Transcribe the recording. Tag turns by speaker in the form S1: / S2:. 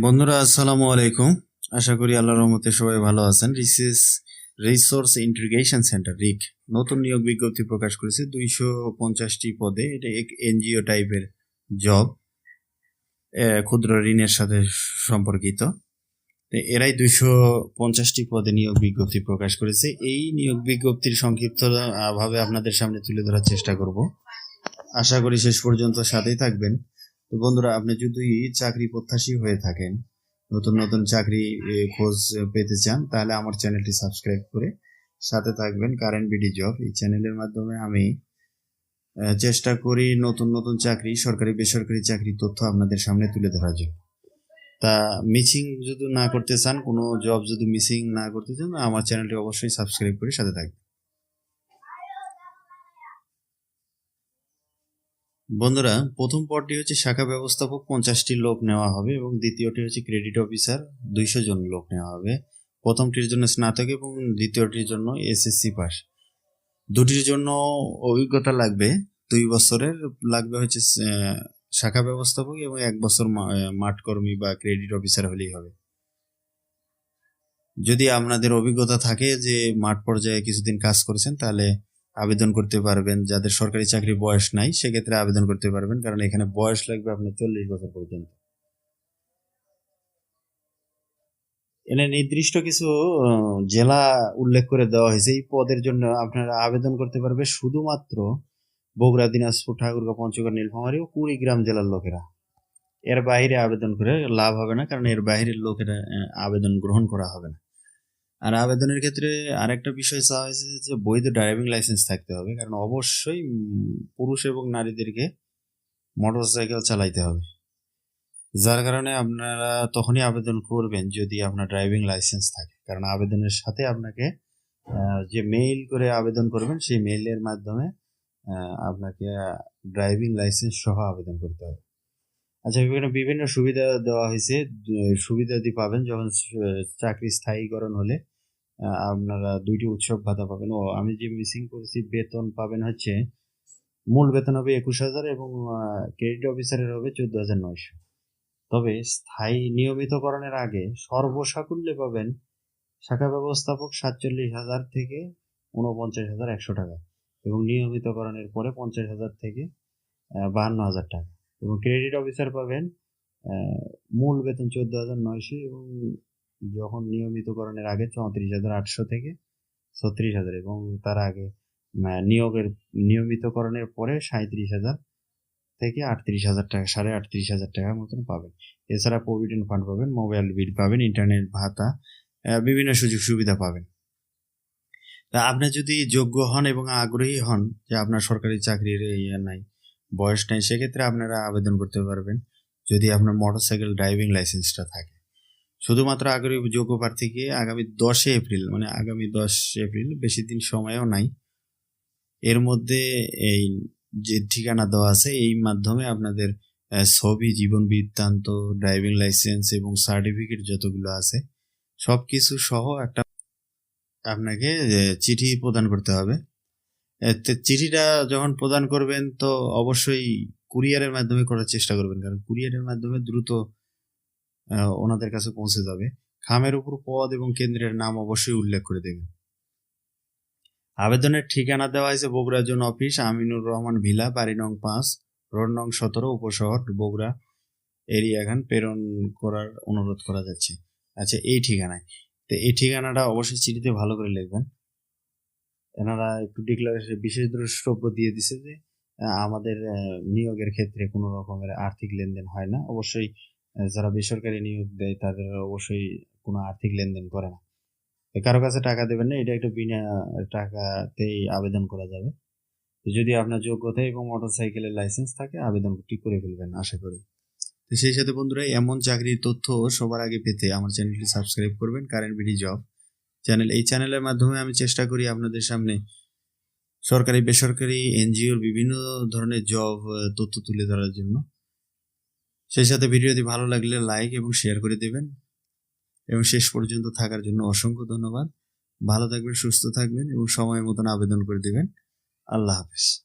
S1: বন্ধুরা, আসসালামু আলাইকুম। আশা করি আল্লাহর রহমতে সবাই ভালো আছেন। রিসিস রিসোর্স ইন্টিগ্রেশন সেন্টার রিক নতুন নিয়োগ বিজ্ঞপ্তি প্রকাশ করেছে দুইশো পঞ্চাশটি পদে। এটা এক এনজিও টাইপের জব ক্ষুদ্র ঋণের সাথে সম্পর্কিত। এরাই দুইশো পঞ্চাশটি পদে নিয়োগ বিজ্ঞপ্তি প্রকাশ করেছে। এই নিয়োগ বিজ্ঞপ্তির সংক্ষিপ্ত ভাবে আপনাদের সামনে তুলে ধরার চেষ্টা করব। আশা করি শেষ পর্যন্ত সাথেই থাকবেন। তো বন্ধুরা, আপনি যদি চাকরি প্রত্যাশী হয়ে থাকেন, নতুন নতুন চাকরি খোঁজ পেতে চান, তাহলে আমার চ্যানেলটি সাবস্ক্রাইব করে সাথে থাকবেন কারেন্ট বিডি জব। এই চ্যানেলের মাধ্যমে আমি চেষ্টা করি নতুন নতুন চাকরি, সরকারি, বেসরকারি চাকরি তথ্য আপনাদের সামনে তুলে ধরার জন্য। তা মিসিং যদি না করতে চান, কোনো জব যদি মিসিং না করতে চান, আমার চ্যানেলটি অবশ্যই সাবস্ক্রাইব করে সাথে থাকবেন। বন্ধুরা প্রথম পদটি হচ্ছে শাখা ব্যবস্থাপক পঞ্চাশটি লোক নেওয়া হবে এবং দ্বিতীয়টি হচ্ছে ক্রেডিট অফিসার দুইশো জন লোক নেওয়া হবে। প্রথমটির জন্য স্নাতক এবং দ্বিতীয়টির জন্য এসএসসি পাস দুটির জন্য অভিজ্ঞতা লাগবে দুই বছরের লাগবে হচ্ছে শাখা ব্যবস্থাপক এবং এক বছর মা- আহ, মাঠ কর্মী বা ক্রেডিট অফিসার হলেই হবে। যদি আপনাদের অভিজ্ঞতা থাকে যে মাঠ পর্যায়ে কিছুদিন কাজ করেছেন তাহলে আবেদন করতে পারবেন। যাদের সরকারি চাকরি বয়স নাই, সেক্ষেত্রে আবেদন করতে পারবেন। কারণ এখানে বয়স লাগবে আপনার চল্লিশ বছর পর্যন্ত। এনে নির্দিষ্ট কিছু জেলা উল্লেখ করে দেওয়া হয়েছে। এই পদের জন্য আপনারা আবেদন করতে পারবে শুধুমাত্র বগুড়া, দিনাজপুর, ঠাকুরগাঁ, পঞ্চগড়, নীলফামারী ও কুড়িগ্রাম জেলার লোকেরা। এর বাইরে আবেদন করে লাভ হবে না, কারণ এর বাইরের লোকেরা আবেদন গ্রহণ করা হবে না। আর আবেদনের ক্ষেত্রে আরেকটা বিষয় চাওয়া হয়েছে যে বৈধ ড্রাইভিং লাইসেন্স থাকতে হবে, কারণ অবশ্যই পুরুষ এবং নারীদেরকে মোটরসাইকেল চালাইতে হবে। যার কারণে আপনারা তখনই আবেদন করবেন যদি আপনার ড্রাইভিং লাইসেন্স থাকে। কারণ আবেদনের সাথে আপনাকে যে মেইল করে আবেদন করবেন, সেই মেইলের মাধ্যমে আপনাকে ড্রাইভিং লাইসেন্স সহ আবেদন করতে হবে। আচ্ছা এখানে বিভিন্ন সুবিধা দেওয়া হয়েছে। সুবিধাদি পাবেন যখন চাকরি স্থায়ীকরণ হলে। আপনারা দুইটি উৎসব ভাতা পাবেন। ও, আমি যে মিসিং করেছি, বেতন পাবেন হচ্ছে, মূল বেতন হবে একুশ হাজার এবং ক্রেডিট অফিসারের হবে চোদ্দ হাজার নয়শো। তবে স্থায়ী নিয়মিতকরণের আগে সর্বসাকুল্যে পাবেন শাখা ব্যবস্থাপক সাতচল্লিশ হাজার থেকে উনপঞ্চাশ হাজার একশো টাকা এবং নিয়মিতকরণের পরে পঞ্চাশ হাজার থেকে বাহান্ন হাজার টাকা। এবং ক্রেডিট অফিসার পাবেন মূল বেতন চোদ্দ হাজার নয়শো এবং যখন নিয়মিতকরণের আগে চৌত্রিশ হাজার আটশো থেকে ছত্রিশ হাজার এবং তার আগে নিয়োগের, নিয়মিতকরণের পরে সাঁত্রিশ হাজার থেকে আটত্রিশ হাজার টাকা, সাড়ে আটত্রিশ হাজার টাকার মতন পাবেন। এছাড়া প্রভিডেন্ট ফান্ড পাবেন, মোবাইল বিল পাবেন, ইন্টারনেট, ভাতা বিভিন্ন সুযোগ সুবিধা পাবেন। তা আপনি যদি যোগ্য হন এবং আগ্রহী হন যে আপনার সরকারি চাকরির ইয়ে নাই, বয়স নাই, সেক্ষেত্রে আপনারা আবেদন করতে পারবেন। যদি আপনার মোটরসাইকেল ড্রাইভিং লাইসেন্সটা থাকে। শুধুমাত্র আগ্রহী যোগ্য প্রার্থীকে আগামী দশে এপ্রিল মানে আগামী দশ এপ্রিল বেশি দিন সময়ও নাই। এর মধ্যে এই যে ঠিকানা দেওয়া আছে, এই মাধ্যমে আপনাদের ছবি, জীবন বৃত্তান্ত ড্রাইভিং লাইসেন্স এবং সার্টিফিকেট যতগুলো আছে সব কিছু সহ একটা আপনাকে চিঠি প্রদান করতে হবে। চিঠিটা যখন প্রদান করবেন তো অবশ্যই কুরিয়ারের মাধ্যমে করার চেষ্টা করবেন, কারণ কুরিয়ারের মাধ্যমে দ্রুত ওনাদের কাছে পৌঁছে যাবে। খামের উপর পদ এবং কেন্দ্রের নাম অবশ্যই উল্লেখ করে দেবেন। আবেদনের ঠিকানা দেওয়া হয়েছে Bogura zone office, Aminur Rahman villa, বাড়ি নং পাঁচ, রোড নং সতেরো, উপশহর, বগুড়া এরিয়া খান প্রেরণ করার অনুরোধ করা যাচ্ছে। আচ্ছা এই ঠিকানায়। তো এই ঠিকানাটা অবশ্যই চিঠিতে ভালো করে লিখবেন। এনারা একটু ডিক্লারেশন বিশেষ দ্রষ্টব্য দিয়ে দিছে যে আমাদের নিয়োগের ক্ষেত্রে কোনো রকমের আর্থিক লেনদেন হয় না। অবশ্যই যারা বেসরকারি নিয়োগ দেয়, তাদের অবশ্যই কোনো আর্থিক লেনদেন করে না। কারও কাছে টাকা দেবেন না, এটা একটা বিনা টাকাতেই আবেদন করা যাবে। যদি আপনার যোগ্যতা এবং মোটর মোটরসাইকেলের লাইসেন্স থাকে আবেদনটি করে ফেলবেন, আশা করি। তো সেই সাথে বন্ধুরা, এমন চাকরির তথ্য সবার আগে পেতে আমার চ্যানেলটি সাবস্ক্রাইব করবেন, কারেন্ট বিডি জব চ্যানেল। এই চ্যানেলের মাধ্যমে আমি চেষ্টা করি আপনাদের সামনে সরকারি, বেসরকারি, এনজিওর বিভিন্ন ধরনের জব তথ্য তুলে ধরার জন্য। সেই সাথে ভিডিওটি ভালো লাগলে লাইক এবং শেয়ার করে দেবেন। এবং শেষ পর্যন্ত থাকার জন্য অসংখ্য ধন্যবাদ। ভালো থাকবেন, সুস্থ থাকবেন এবং সময় মতন আবেদন করে দেবেন। আল্লাহ হাফেজ।